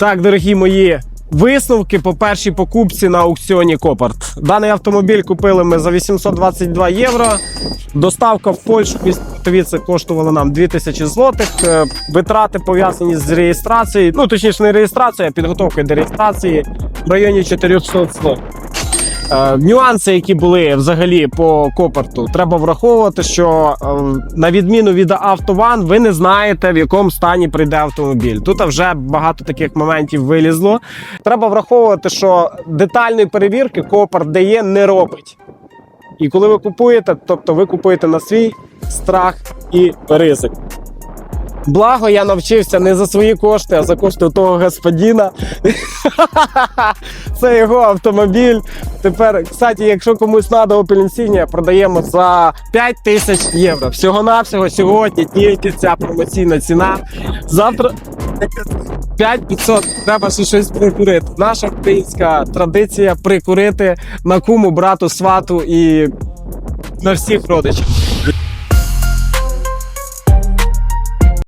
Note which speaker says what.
Speaker 1: Так, дорогі мої. Висновки по першій покупці на аукціоні Копарт. Даний автомобіль купили ми за 822 євро. Доставка в Польщу це коштувало нам 2000 злотих. Е, Витрати пов'язані з реєстрацією, ну точніше, не реєстрацією, а підготовкою до реєстрації в районі 400 злотих. Е, Нюанси, які були взагалі по коперту, треба враховувати, що е, на відміну від автован, ви не знаєте, в якому стані прийде автомобіль. Тут вже багато таких моментів вилізло. Треба враховувати, що детальної перевірки копарт дає не робить. І коли ви купуєте, тобто ви купуєте на свій страх і ризик. Благо, я навчився не за свої кошти, а за кошти того господіна. Це його автомобіль. Тепер, кстати, якщо комусь треба Opel продаємо за 5 тисяч євро. Всього-навсього сьогодні тільки ця промоційна ціна. Завтра 5500 треба ще щось прикурити. Наша українська традиція прикурити на куму, брату, свату і на всіх родичів.